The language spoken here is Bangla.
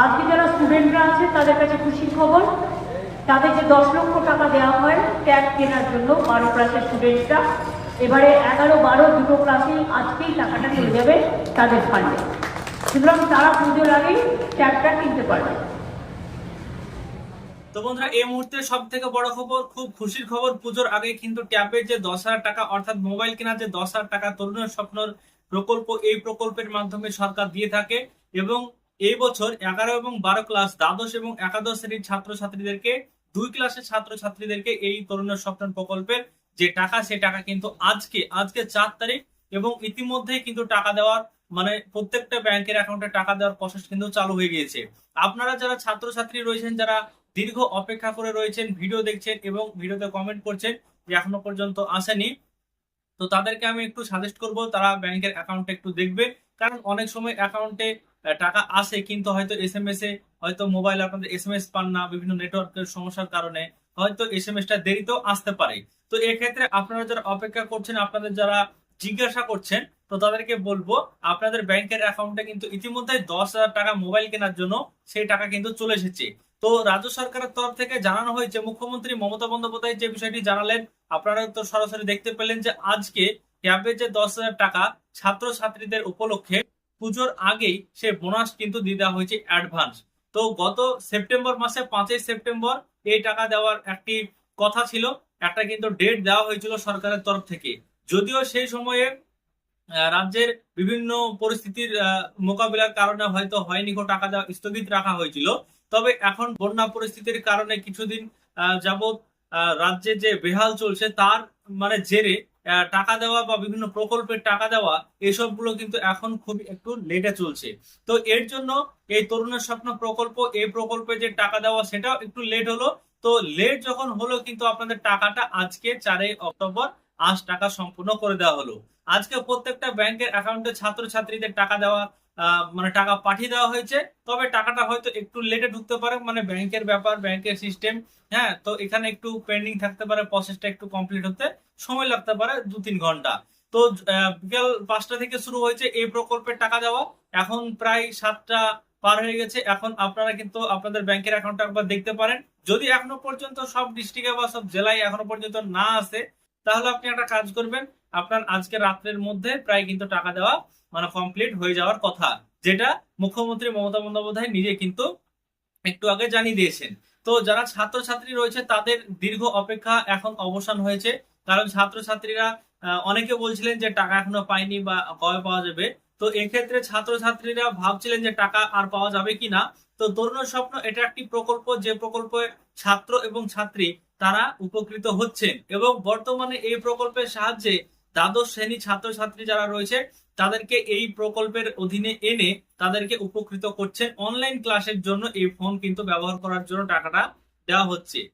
আজকে যারা স্টুডেন্টরা আছে, তাদের কাছে খুশির খবর তাদের যে দশ লক্ষ টাকা দেওয়া হয় ট্যাব কেনার জন্য বারো ক্লাসের স্টুডেন্টরা এবারে এগারো, বারো দুটো ক্লাসেই আজকেই টাকাটা চলে যাবে তাদের ফান্ডে সুতরাং তারা পুজোর আগেই ট্যাবটা কিনতে পারবে। তো বন্ধুরা, এই মুহূর্তে সব থেকে বড় খবর, খুব খুশির খবর, পুজোর আগে কিন্তু ট্যাবের যে দশ হাজার টাকা, অর্থাৎ মোবাইল কেনার যে দশ হাজার টাকা, তরুণের স্বপ্নর প্রকল্প, এই প্রকল্পের মাধ্যমে সরকার দিয়ে থাকে এবং এই বছর এগারো এবং বারো ক্লাস দ্বাদশ এবং একাদশ শ্রেণির ছাত্রছাত্রীদেরকে, দুই ক্লাসের ছাত্রছাত্রীদেরকে এই তরুণের স্বপ্ন প্রকল্পের যে টাকা, সে টাকা কিন্তু আজকে আজকে চার তারিখ এবং ইতিমধ্যেই কিন্তু টাকা দেওয়ার মানে প্রত্যেকটা ব্যাংকের অ্যাকাউন্টে টাকা দেওয়ার প্রসেস কিন্তু চালু হয়ে গিয়েছে। আপনারা যারা ছাত্রছাত্রী রয়েছেন, যারা দীর্ঘ অপেক্ষা করে রয়েছেন ভিডিও দেখছেন এবং ভিডিওতে কমেন্ট করছেন, যে এখনও পর্যন্ত আসেনি, তো তাদেরকে আমি একটু সাজেস্ট করব, তারা ব্যাংকের অ্যাকাউন্টে একটু দেখবে। কারণ অনেক সময় অ্যাকাউন্টে টাকা আসে কিন্তু হয়তো এস এম এস এ হয়তো মোবাইল আপনাদের এস এম এস পান না, বিভিন্ন নেটওয়ার্কের সমস্যার কারণে হয়তো এস এম এসটা দেরিতেও আসতে পারে। তো এক্ষেত্রে আপনারা যারা অপেক্ষা করছেন, আপনাদের যারা জিজ্ঞাসা করছেন, তো তাদেরকে বলব, আপনাদের ব্যাংকের অ্যাকাউন্টে কিন্তু ইতিমধ্যে দশ হাজার টাকা মোবাইল কেনার জন্য সেই টাকা কিন্তু চলে এসেছে। তো রাজ্য সরকারের তরফ থেকে জানানো হয়েছে, মুখ্যমন্ত্রী মমতা বন্দ্যোপাধ্যায় যে বিষয়টি জানালেন, আপনারা তো সরাসরি দেখতে পেলেন যে আজকে ক্যাবের যে দশ হাজার টাকা ছাত্র ছাত্রীদের উপলক্ষে পুজোর আগেই সে বোনাস কিন্তু দিয়ে দেওয়া হয়েছে অ্যাডভান্স তো গত সেপ্টেম্বর মাসে, পাঁচই সেপ্টেম্বর এই টাকা দেওয়ার একটি কথা ছিল, একটা কিন্তু ডেট দেওয়া হয়েছিল সরকারের তরফ থেকে। যদিও সেই সময়ে রাজ্যের বিভিন্ন পরিস্থিতির মোকাবিলার কারণে হয়তো হয়নি টাকা দেওয়া, স্থগিত রাখা হয়েছিল। তবে এখন বন্যা পরিস্থিতির কারণে কিছুদিন যাবৎ রাজ্যে যে বেহাল চলছে তার মানে জেরে টাকা দেওয়া বা বিভিন্ন প্রকল্পের টাকা দেওয়া, এসবগুলো কিন্তু এখন খুব একটু লেটে চলছে। তো এর জন্য এই তরুণের স্বপ্ন প্রকল্প, এই প্রকল্পে যে টাকা দেওয়া, সেটাও একটু লেট হলো। তো লেট যখন হলো কিন্তু আপনাদের টাকাটা আজকে চারই অক্টোবর আজ টাকা সম্পূর্ণ করে দেওয়া হলো। আজকে প্রত্যেকটা ব্যাংকের অ্যাকাউন্টে ছাত্রছাত্রীদের টাকা দেওয়া মানে টাকা পাঠিয়ে দেওয়া হয়েছে। তবে টাকাটা হয়তো একটু লেটে ঢুকতে পারে মানে ব্যাংকের ব্যাপার ব্যাংকের সিস্টেম হ্যাঁ? তো এখানে একটু পেন্ডিং থাকতে পারে প্রসেসটা একটু কমপ্লিট হতে সময় লাগতে পারে দু তিন ঘণ্টা। তো বিকাল পাঁচটা থেকে শুরু হয়েছে এই প্রকল্পের টাকা দেওয়া। এখন প্রায় সাতটা পার হয়ে গেছে। এখন আপনারা কিন্তু আপনাদের ব্যাংকের অ্যাকাউন্টটা একবার দেখতে পারেন। যদি এখনও পর্যন্ত সব ডিস্ট্রিক্টে বা সব জেলায় এখনও পর্যন্ত না আসে, তাহলে আপনি একটা কাজ করবেন। আপনার আজকে রাত্রের মধ্যে প্রায় কিন্তু টাকা দেওয়া মানে কমপ্লিট হয়ে যাওয়ার কথা, যেটা মুখ্যমন্ত্রী মমতা বন্দ্যোপাধ্যায় নিজে কিন্তু একটু আগে জানিয়ে দিয়েছেন। তো যারা ছাত্রছাত্রী রয়েছে, তাদের দীর্ঘ অপেক্ষা এখন অবসান হয়েছে। কারণ ছাত্রছাত্রীরা অনেকে বলছিলেন যে টাকা এখনও পায়নি বা কবে পাওয়া যাবে। তো এক্ষেত্রে ছাত্রছাত্রীরা ভাবছিলেন যে টাকা আর পাওয়া যাবে কিনা। তো তরুণ স্বপ্ন এটা একটি প্রকল্প, যে প্রকল্পে ছাত্র এবং ছাত্রী তারা উপকৃত হচ্ছেন। এবং বর্তমানে এই প্রকল্পের সাহায্যে দ্বাদশ শ্রেণি ছাত্রছাত্রী যারা রয়েছে, তাদেরকে এই প্রকল্পের অধীনে এনে তাদেরকে উপকৃত করছে। অনলাইন ক্লাসের জন্য এই ফোন কিন্তু ব্যবহার করার জন্য টাকাটা দেওয়া হচ্ছে।